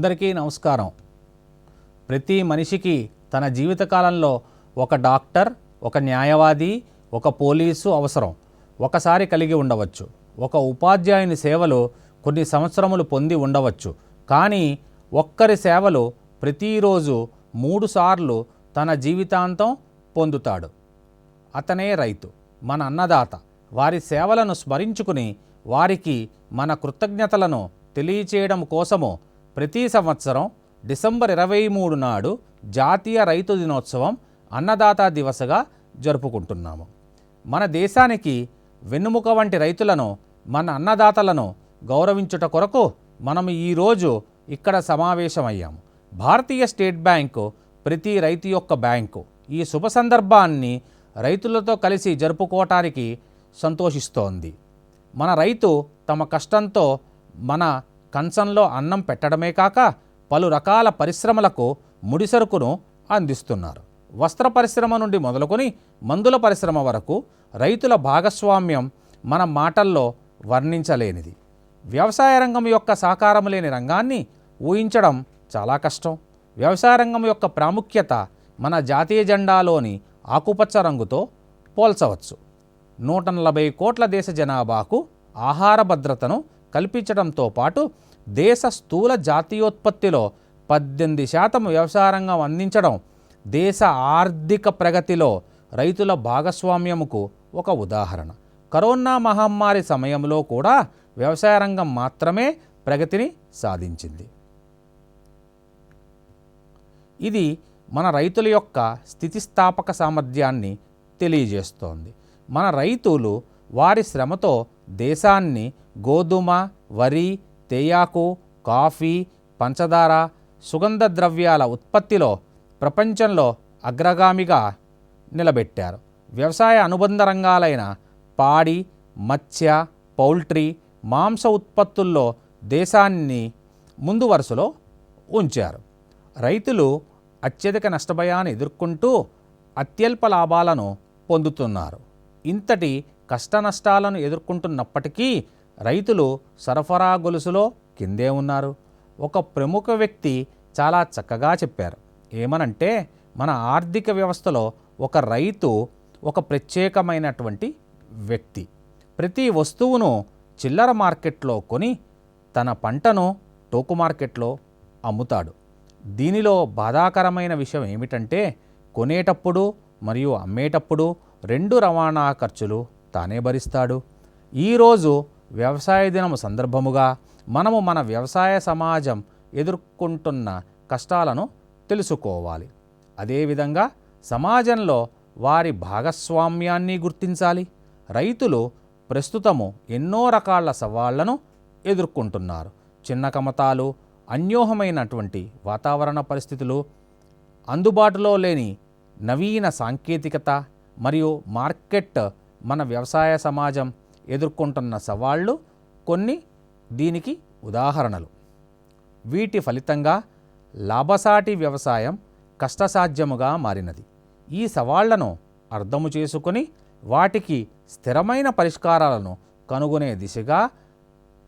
అందరికీ నమస్కారం. ప్రతి మనిషికి తన జీవితకాలంలో ఒక డాక్టర్ ఒక న్యాయవాది ఒక పోలీసు అవసరం. ఒకసారి కలిగి ఉండవచ్చు. ఒక ఉపాధ్యాయుని సేవలు కొన్ని సంవత్సరములు పొంది ఉండవచ్చు. కానీ ఒక్కరి సేవలు ప్రతిరోజు మూడుసార్లు తన జీవితాంతం పొందుతాడు. అతనే రైతు మన అన్నదాత. వారి సేవలను స్మరించుకుని వారికి మన కృతజ్ఞతలను తెలియచేయడం కోసము ప్రతి సంవత్సరం డిసెంబర్ ఇరవై మూడు నాడు జాతీయ రైతు దినోత్సవం అన్నదాత దివసగా జరుపుకుంటున్నాము. మన దేశానికి వెన్నుముక వంటి రైతులను మన అన్నదాతలను గౌరవించుట కొరకు మనం ఈరోజు ఇక్కడ సమావేశమయ్యాము. భారతీయ స్టేట్ బ్యాంకు ప్రతి రైతు యొక్క బ్యాంకు ఈ శుభ సందర్భాన్ని రైతులతో కలిసి జరుపుకోవటానికి సంతోషిస్తోంది. మన రైతు తమ కష్టంతో మన కంచంలో అన్నం పెట్టడమే కాక పలు రకాల పరిశ్రమలకు ముడిసరుకును అందిస్తున్నారు. వస్త్ర పరిశ్రమ నుండి మొదలుకొని మందుల పరిశ్రమ వరకు రైతుల భాగస్వామ్యం మన మాటల్లో వర్ణించలేనిది. వ్యవసాయ రంగం యొక్క సహకారం లేని రంగాన్ని ఊహించడం చాలా కష్టం. వ్యవసాయ రంగం యొక్క ప్రాముఖ్యత మన జాతీయ జెండాలోని ఆకుపచ్చ రంగుతో పోల్చవచ్చు. నూట నలభై కోట్ల దేశ జనాభాకు ఆహార భద్రతను కల్పించడంతో పాటు దేశ స్థూల జాతీయోత్పత్తిలో పద్దెనిమిది శాతం వ్యవసాయ రంగం అందించడం దేశ ఆర్థిక ప్రగతిలో రైతుల భాగస్వామ్యముకు ఒక ఉదాహరణ. కరోనా మహమ్మారి సమయంలో కూడా వ్యవసాయ రంగం మాత్రమే ప్రగతిని సాధించింది. ఇది మన రైతుల యొక్క స్థితిస్థాపక సామర్థ్యాన్ని తెలియజేస్తోంది. మన రైతులు వారి శ్రమతో దేశాన్ని గోధుమ వరి తేయాకు కాఫీ పంచదార సుగంధ ద్రవ్యాల ఉత్పత్తిలో ప్రపంచంలో అగ్రగామిగా నిలబెట్టారు. వ్యవసాయ అనుబంధ రంగాలైన పాడి మత్స్య పౌల్ట్రీ మాంస ఉత్పత్తుల్లో దేశాన్ని ముందు వరుసలో ఉంచారు. రైతులు అత్యధిక నష్టభయాన్ని ఎదుర్కొంటూ అత్యల్ప లాభాలను పొందుతున్నారు. ఇంతటి కష్ట నష్టాలను ఎదుర్కొంటున్నప్పటికీ రైతులు సరఫరా గొలుసులో కిందే ఉన్నారు. ఒక ప్రముఖ వ్యక్తి చాలా చక్కగా చెప్పారు. ఏమనంటే మన ఆర్థిక వ్యవస్థలో ఒక రైతు ఒక ప్రత్యేకమైనటువంటి వ్యక్తి. ప్రతి వస్తువును చిల్లర మార్కెట్లో కొని తన పంటను టోకు మార్కెట్లో అమ్ముతాడు. దీనిలో బాధాకరమైన విషయం ఏమిటంటే కొనేటప్పుడు మరియు అమ్మేటప్పుడు రెండు రవాణా ఖర్చులు తానే భరిస్తాడు. ఈరోజు వ్యవసాయ దినం సందర్భముగా మనము మన వ్యవసాయ సమాజం ఎదుర్కొంటున్న కష్టాలను తెలుసుకోవాలి. అదేవిధంగా సమాజంలో వారి భాగస్వామ్యాన్ని గుర్తించాలి. రైతులు ప్రస్తుతము ఎన్నో రకాల సవాళ్ళను ఎదుర్కొంటున్నారు. చిన్న కమతాలు అన్యోహమైనటువంటి వాతావరణ పరిస్థితులు అందుబాటులో లేని నవీన సాంకేతికత మరియు మార్కెట్ మన వ్యవసాయ సమాజం ఎదుర్కొంటున్న సవాళ్ళు కొన్ని దీనికి ఉదాహరణలు. వీటి ఫలితంగా లాభసాటి వ్యవసాయం కష్టసాధ్యముగా మారినది. ఈ సవాళ్ళను అర్థము చేసుకుని వాటికి స్థిరమైన పరిష్కారాలను కనుగొనే దిశగా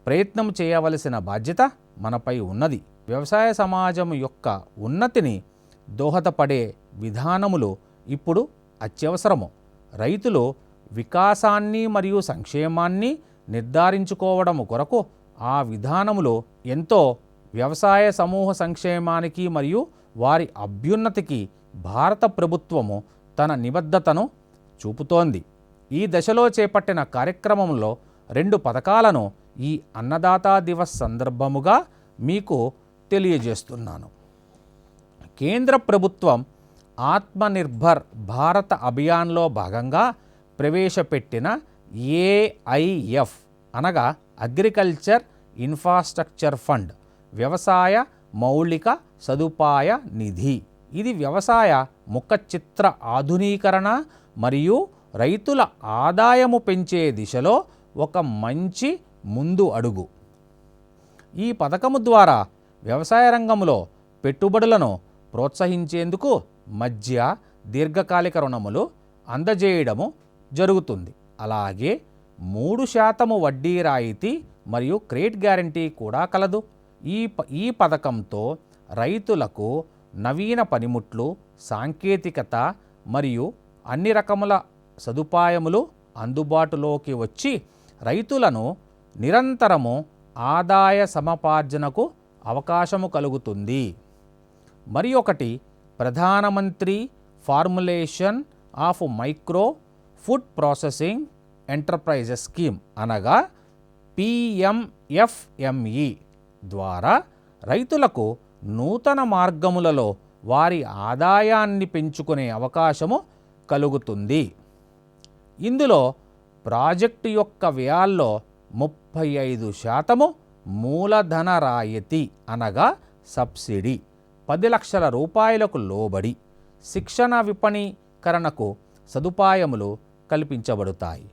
ప్రయత్నం చేయవలసిన బాధ్యత మనపై ఉన్నది. వ్యవసాయ సమాజం యొక్క ఉన్నతిని దోహదపడే విధానములు ఇప్పుడు అత్యవసరము. రైతులు వికాసాన్ని మరియు సంక్షేమాన్ని నిర్ధారించుకోవడం కొరకు ఆ విధానములో ఎంతో వ్యవసాయ సమూహ సంక్షేమానికి మరియు వారి అభ్యున్నతికి భారత ప్రభుత్వము తన నిబద్ధతను చూపుతోంది. ఈ దశలో చేపట్టిన కార్యక్రమంలో రెండు పథకాలను ఈ అన్నదాతా దివస్ సందర్భముగా మీకు తెలియజేస్తున్నాను. కేంద్ర ప్రభుత్వం ఆత్మనిర్భర్ భారత అభియాన్లో భాగంగా ప్రవేశపెట్టిన ఏఐఎఫ్ అనగా అగ్రికల్చర్ ఇన్ఫ్రాస్ట్రక్చర్ ఫండ్ వ్యవసాయ మౌలిక సదుపాయ నిధి. ఇది వ్యవసాయ ముఖచిత్ర ఆధునీకరణ మరియు రైతుల ఆదాయము పెంచే దిశలో ఒక మంచి ముందు అడుగు. ఈ పథకము ద్వారా వ్యవసాయ రంగంలో పెట్టుబడులను ప్రోత్సహించేందుకు మధ్య దీర్ఘకాలిక రుణములు అందజేయడము జరుగుతుంది. అలాగే మూడు శాతము వడ్డీ రాయితీ మరియు క్రెడిట్ గ్యారంటీ కూడా కలదు. ఈ ప ఈ పథకంతో రైతులకు నవీన పనిముట్లు సాంకేతికత మరియు అన్ని రకముల సదుపాయములు అందుబాటులోకి వచ్చి రైతులను నిరంతరము ఆదాయ సమపార్జనకు అవకాశము కలుగుతుంది. మరి ఒకటి Pradhan Mantri formulation of micro food processing enterprises scheme అనగా పిఎంఎఫ్ఎంఈ ద్వారా రైతులకు నూతన మార్గములలో వారి ఆదాయాన్ని పెంచుకునే అవకాశము కలుగుతుంది. ఇందులో ప్రాజెక్టు యొక్క వ్యయాల్లో ముప్పై ఐదు శాతము మూలధన రాయితీ అనగా సబ్సిడీ పది లక్షల రూపాయలకు లోబడి శిక్షణ విపణీకరణకు సదుపాయములు కల్పించబడతాయి.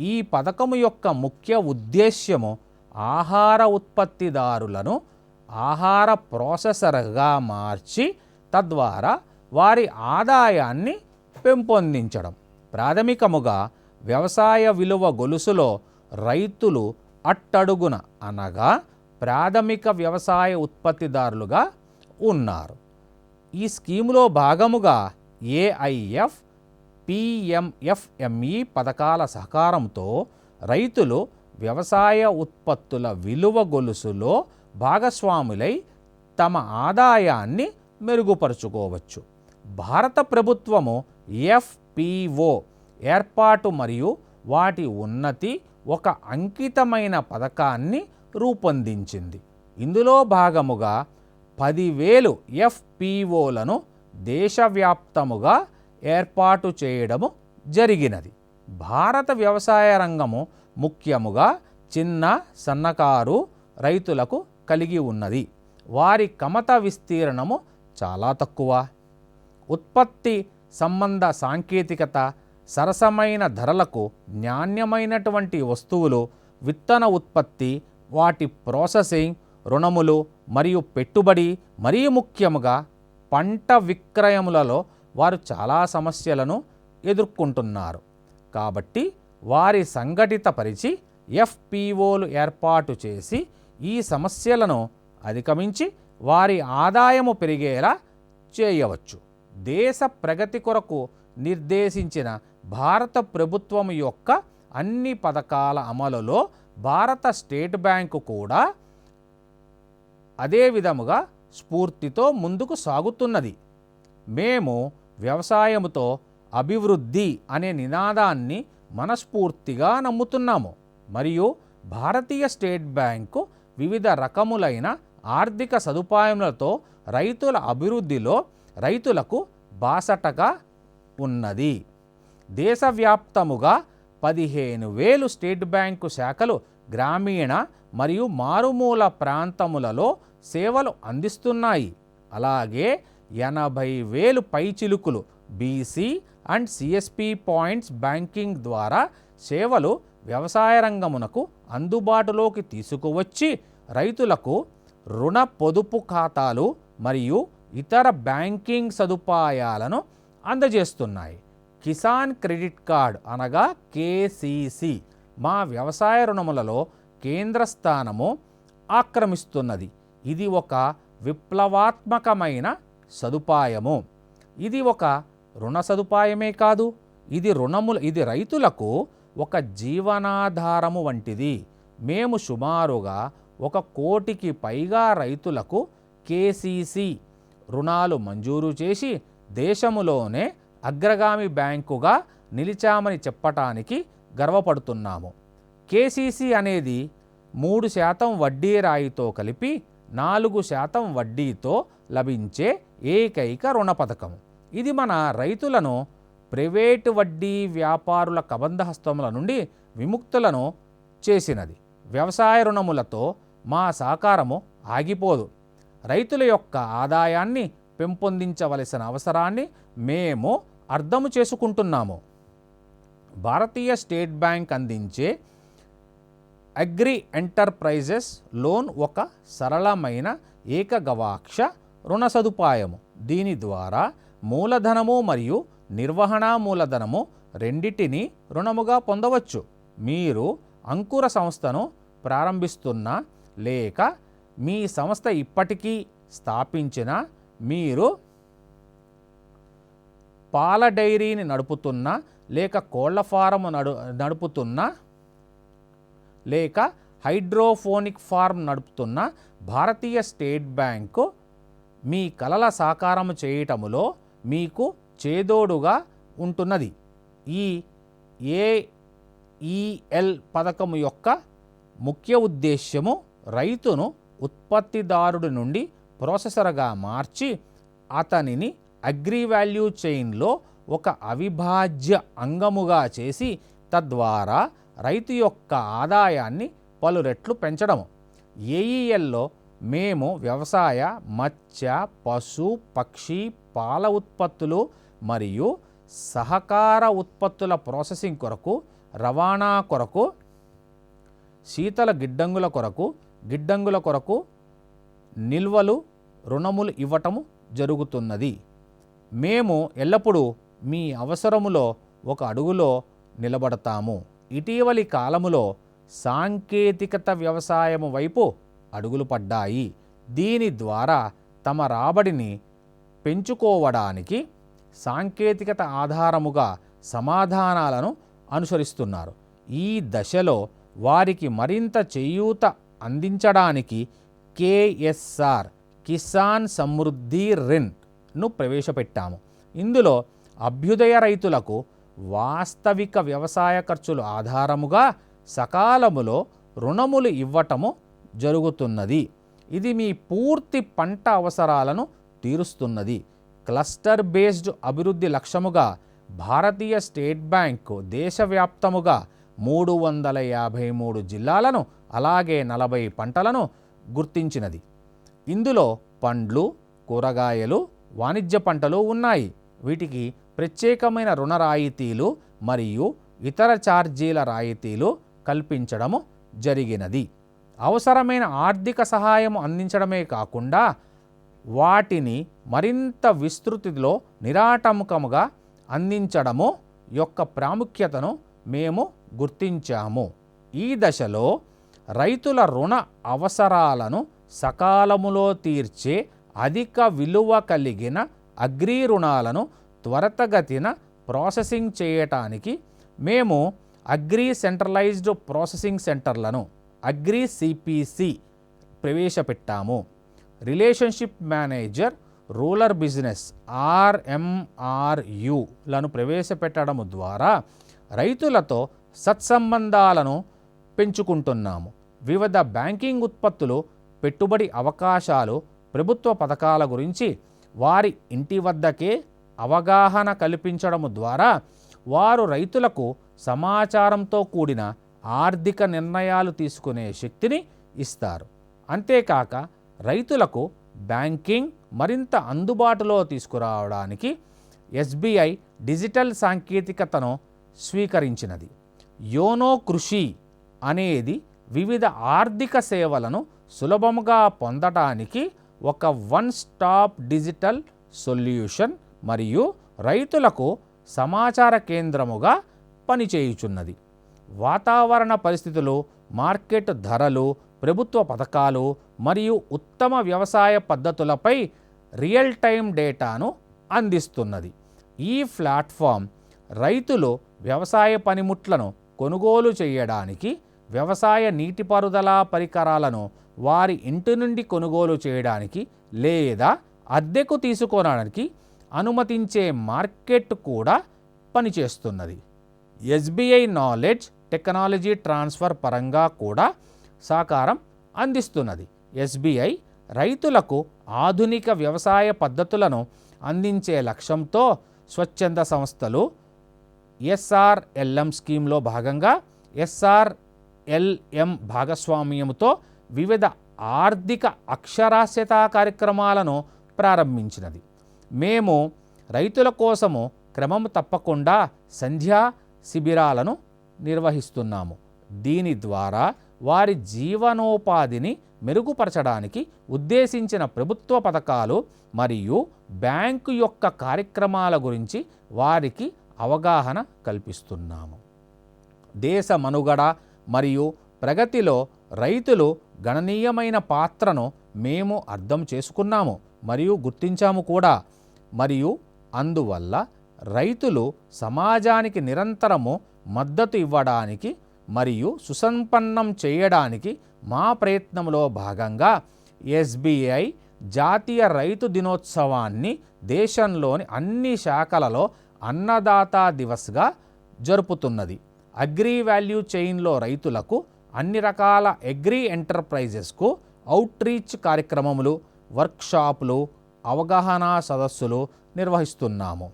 ఈ పథకము యొక్క ముఖ్య ఉద్దేశ్యము ఆహార ఉత్పత్తిదారులను ఆహార ప్రాసెసర్గా మార్చి తద్వారా వారి ఆదాయాన్ని పెంపొందించడం. ప్రాథమికముగా వ్యవసాయ విలువ గొలుసులో రైతులు అట్టడుగున అనగా ప్రాథమిక వ్యవసాయ ఉత్పత్తిదారులుగా ఉన్నారు. ఈ స్కీములో భాగముగా ఏఐఎఫ్ పిఎంఎఫ్ఎంఈ పథకాల సహకారంతో రైతులు వ్యవసాయ ఉత్పత్తుల విలువ గొలుసులో భాగస్వాములై తమ ఆదాయాన్ని మెరుగుపరుచుకోవచ్చు. భారత ప్రభుత్వము ఎఫ్పిఓ ఏర్పాటు మరియు వాటి ఉన్నతి ఒక అంకితమైన పథకాన్ని రూపొందించింది. ఇందులో భాగముగా పదివేలు ఎఫ్పిఓలను దేశవ్యాప్తముగా ఏర్పాటు చేయడము జరిగినది. భారత వ్యవసాయ రంగము ముఖ్యముగా చిన్న సన్నకారు రైతులకు కలిగి ఉన్నది. వారి కమత విస్తీర్ణము చాలా తక్కువ. ఉత్పత్తి సంబంధ సాంకేతికత సరసమైన ధరలకు నాణ్యమైనటువంటి వస్తువులు విత్తన ఉత్పత్తి వాటి ప్రాసెసింగ్ రుణములు మరియు పెట్టుబడి మరీ ముఖ్యముగా పంట విక్రయములలో వారు చాలా సమస్యలను ఎదుర్కొంటున్నారు. కాబట్టి వారి సంఘటిత పరిచి ఎఫ్పిఓలు ఏర్పాటు చేసి ఈ సమస్యలను అధిగమించి వారి ఆదాయము పెరిగేలా చేయవచ్చు. దేశ ప్రగతి కొరకు నిర్దేశించిన భారత ప్రభుత్వం యొక్క అన్ని పథకాల అమలులో భారత స్టేట్ బ్యాంకు కూడా అదే విధముగా స్ఫూర్తితో ముందుకు సాగుతున్నది. మేము వ్యవసాయముతో అభివృద్ధి అనే నినాదాన్ని మనస్ఫూర్తిగా నమ్ముతున్నాము. మరియు భారతీయ స్టేట్ బ్యాంకు వివిధ రకములైన ఆర్థిక సదుపాయములతో రైతుల అభివృద్ధిలో రైతులకు బాసటగా ఉన్నది. దేశవ్యాప్తముగా పదిహేను వేలు స్టేట్ బ్యాంకు శాఖలు గ్రామీణ మరియు మారుమూల ప్రాంతములలో సేవలు అందిస్తున్నాయి. అలాగే ఎనభై వేలు పైచిలుకులు BC and CSP points banking ద్వారా సేవలు వ్యవసాయ రంగమునకు అందుబాటులోకి తీసుకువచ్చి రైతులకు రుణ పొదుపు ఖాతాలు మరియు ఇతర బ్యాంకింగ్ సదుపాయాలను అందజేస్తున్నాయి. కిసాన్ క్రెడిట్ కార్డ్ అనగా కేసీసీ మా వ్యవసాయ రుణములలో కేంద్ర స్థానము ఆక్రమిస్తున్నది. ఇది ఒక విప్లవాత్మకమైన సదుపాయము. ఇది ఒక రుణ సదుపాయమే కాదు ఇది రుణములు ఇది రైతులకు ఒక జీవనాధారము వంటిది. మేము సుమారుగా ఒక కోటికి పైగా రైతులకు కేసీసీ రుణాలు మంజూరు చేసి దేశములోనే అగ్రగామి బ్యాంకుగా నిలిచామని చెప్పటానికి గర్వపడుతున్నాము. కేసీసీ అనేది మూడు శాతం వడ్డీ రాయితో కలిపి నాలుగు శాతం వడ్డీతో లభించే ఏకైక రుణ పథకం ఇది మన రైతులను ప్రైవేటు వడ్డీ వ్యాపారుల కబంధహస్తముల నుండి విముక్తులను చేసినది. వ్యవసాయ రుణములతో మా సహకారము ఆగిపోదు. రైతుల యొక్క ఆదాయాన్ని పెంపొందించవలసిన అవసరాన్ని మేము అర్థము చేసుకుంటున్నాము. భారతీయ స్టేట్ బ్యాంక్ అందించే అగ్రి ఎంటర్ప్రైజెస్ లోన్ ఒక సరళమైన ఏకగవాక్ష రుణ సదుపాయము. దీని ద్వారా మూలధనము మరియు నిర్వహణ మూలధనము రెండిటిని రుణముగా పొందవచ్చు. మీరు అంకుర సంస్థను ప్రారంభిస్తున్న లేక మీ సంస్థ ఇప్పటికీ స్థాపించిన మీరు పాల డైరీని నడుపుతున్న లేక కోళ్ళ ఫారం నడు నడుపుతున్న లేక హైడ్రోఫోనిక్ ఫార్మ్ నడుపుతున్న భారతీయ స్టేట్ బ్యాంకు మీ కలల సాకారం చేయటములో మీకు చేదోడుగా ఉంటున్నది. ఈ ఏఈఎల్ పథకము యొక్క ముఖ్య ఉద్దేశ్యము రైతును ఉత్పత్తిదారుడి నుండి ప్రాసెసర్గా మార్చి అతనిని అగ్రి వాల్యూ చైన్లో ఒక అవిభాజ్య అంగముగా చేసి తద్వారా రైతు యొక్క ఆదాయాన్ని పలు రెట్లు పెంచడము ఏఈఎల్లో మేము వ్యవసాయ మత్స్య పశు పక్షి పాల ఉత్పత్తులు మరియు సహకార ఉత్పత్తుల ప్రాసెసింగ్ కొరకు రవాణా కొరకు శీతల గిడ్డంగుల కొరకు గిడ్డంగుల కొరకు నిల్వలు రుణములు ఇవ్వటము జరుగుతున్నది. మేము ఎల్లప్పుడూ మీ అవసరములో ఒక అడుగులో నిలబడతాము. ఇటీవలి కాలములో సాంకేతికత వ్యవసాయము వైపు అడుగులు పడ్డాయి. దీని ద్వారా తమ రాబడిని పెంచుకోవడానికి సాంకేతికత ఆధారముగా సమాధానాలను అనుసరిస్తున్నారు. ఈ దశలో వారికి మరింత చేయూత అందించడానికి కేఎస్ఆర్ కిసాన్ సమృద్ధి రిన్ను ప్రవేశపెట్టాము. ఇందులో అభ్యుదయ రైతులకు వాస్తవిక వ్యవసాయ ఖర్చులు ఆధారముగా సకాలములో రుణములు ఇవ్వటము జరుగుతున్నది. ఇది మీ పూర్తి పంట అవసరాలను తీరుస్తున్నది. క్లస్టర్ బేస్డ్ అభివృద్ధి లక్ష్యముగా భారతీయ స్టేట్ బ్యాంకు దేశవ్యాప్తముగా మూడు వందల యాభై మూడు జిల్లాలను అలాగే నలభై పంటలను గుర్తించినది. ఇందులో పండ్లు కూరగాయలు వాణిజ్య పంటలు ఉన్నాయి. వీటికి ప్రత్యేకమైన రుణ రాయితీలు మరియు ఇతర ఛార్జీల రాయితీలు కల్పించడము జరిగినది. అవసరమైన ఆర్థిక సహాయం అందించడమే కాకుండా వాటిని మరింత విస్తృతిలో నిరాటముకముగా అందించడము యొక్క ప్రాముఖ్యతను మేము గుర్తించాము. ఈ దశలో రైతుల రుణ అవసరాలను సకాలములో తీర్చే అధిక విలువ కలిగిన అగ్రి రుణాలను త్వరతగతిన ప్రాసెసింగ్ చేయటానికి మేము అగ్రి సెంట్రలైజ్డ్ ప్రాసెసింగ్ సెంటర్లను అగ్రి సిపిసి ప్రవేశపెట్టాము. రిలేషన్షిప్ మేనేజర్ రూరల్ బిజినెస్ ఆర్ఎంఆర్యులను ప్రవేశపెట్టడం ద్వారా రైతులతో సత్సంబంధాలను పెంచుకుంటున్నాము. వివిధ బ్యాంకింగ్ ఉత్పత్తులు పెట్టుబడి అవకాశాలు ప్రభుత్వ పథకాల గురించి వారి ఇంటి వద్దకే అవగాహన కల్పించడం ద్వారా వారు రైతులకు సమాచారంతో కూడిన ఆర్థిక నిర్ణయాలు తీసుకునే శక్తిని ఇస్తారు. అంతేకాక రైతులకు బ్యాంకింగ్ మరింత అందుబాటులో తీసుకురావడానికి ఎస్బీఐ డిజిటల్ సాంకేతికతను స్వీకరించినది. యోనో కృషి అనేది వివిధ ఆర్థిక సేవలను సులభముగా పొందటానికి ఒక వన్ స్టాప్ డిజిటల్ సొల్యూషన్ మరియు రైతులకు సమాచార కేంద్రముగా పనిచేయుచున్నది. వాతావరణ పరిస్థితులు మార్కెట్ ధరలు ప్రభుత్వ పథకాలు మరియు ఉత్తమ వ్యవసాయ పద్ధతులపై రియల్ టైం డేటాను అందిస్తున్నది. ఈ ప్లాట్ఫామ్ రైతులు వ్యవసాయ పనిముట్లను కొనుగోలు చేయడానికి వ్యవసాయ నీటిపారుదల పరికరాలను వారి ఇంటి నుండి కొనుగోలు చేయడానికి లేదా అద్దెకు తీసుకోవడానికి అనుమతించే మార్కెట్ కూడా పనిచేస్తున్నది. ఎస్బీఐ నాలెడ్జ్ టెక్నాలజీ ట్రాన్స్ఫర్ పరంగా కూడా సహకారం అందిస్తున్నది. ఎస్బీఐ రైతులకు ఆధునిక వ్యవసాయ పద్ధతులను అందించే లక్ష్యంతో స్వచ్ఛంద సంస్థలు ఎస్ఆర్ఎల్ఎం స్కీమ్లో భాగంగా ఎస్ఆర్ఎల్ఎం భాగస్వామ్యంతో వివిధ ఆర్థిక అక్షరాస్యత కార్యక్రమాలను ప్రారంభించినది. మేము రైతుల కోసము క్రమం తప్పకుండా సంధ్యా శిబిరాలను నిర్వహిస్తున్నాము. దీని ద్వారా వారి జీవనోపాధిని మెరుగుపరచడానికి ఉద్దేశించిన ప్రభుత్వ పథకాలు మరియు బ్యాంకు యొక్క కార్యక్రమాల గురించి వారికి అవగాహన కల్పిస్తున్నాము. దేశ మనుగడ మరియు ప్రగతిలో రైతులు గణనీయమైన పాత్రను మేము అర్థం చేసుకున్నాము మరియు గుర్తించాము కూడా. మరియు అందువల్ల రైతులు సమాజానికి నిరంతరము మద్దతు ఇవ్వడానికి మరియు సుసంపన్నం చేయడానికి మా ప్రయత్నంలో భాగంగా ఎస్బీఐ జాతీయ రైతు దినోత్సవాన్ని దేశంలోని అన్ని శాఖలలో అన్నదాత దివస్గా జరుపుతున్నది. అగ్రి వాల్యూ చైన్లో రైతులకు అన్ని రకాల అగ్రి ఎంటర్ప్రైజెస్కు అవుట్రీచ్ కార్యక్రమములు వర్క్షాపులు అవగాహన సదస్సులు నిర్వహిస్తున్నాము.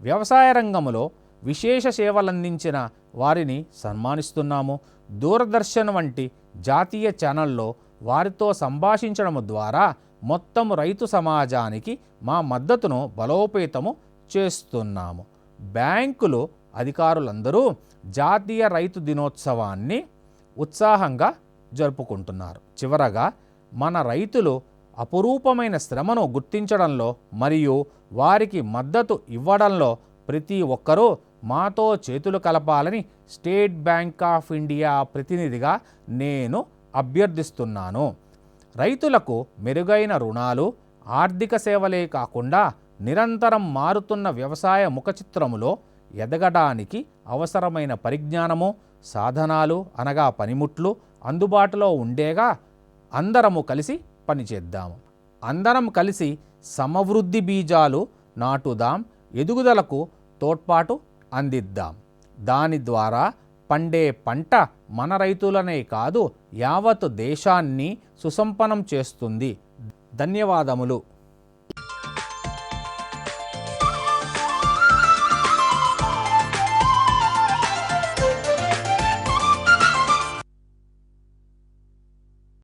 వ్యవసాయ రంగంలో విశేష సేవలందించిన వారిని సన్మానిస్తున్నాము. దూరదర్శన్ వంటి జాతీయ ఛానల్లో వారితో సంభాషించడం ద్వారా మొత్తం రైతు సమాజానికి మా మద్దతును బలోపేతము చేస్తున్నాము. బ్యాంకులు అధికారులందరూ జాతీయ రైతు దినోత్సవాన్ని ఉత్సాహంగా జరుపుకుంటున్నారు. చివరగా మన రైతులు అపురూపమైన శ్రమను గుర్తించడంలో మరియు వారికి మద్దతు ఇవ్వడంలో ప్రతి ఒక్కరూ మాతో చేతులు కలపాలని స్టేట్ బ్యాంక్ ఆఫ్ ఇండియా ప్రతినిధిగా నేను అభ్యర్థిస్తున్నాను. రైతులకు మెరుగైన రుణాలు ఆర్థిక సేవలే కాకుండా నిరంతరం మారుతున్న వ్యవసాయ ముఖచిత్రములో ఎదగడానికి అవసరమైన పరిజ్ఞానము సాధనాలు అనగా పనిముట్లు అందుబాటులో ఉండేగా అందరము కలిసి పనిచేద్దాము. అందరం కలిసి సమవృద్ధి బీజాలు నాటుదాం ఎదుగుదలకు తోడ్పాటు అందిద్దాం. దాని ద్వారా పండే పంట మన రైతులనే కాదు యావత్ దేశాన్ని సుసంపన్నం చేస్తుంది. ధన్యవాదములు.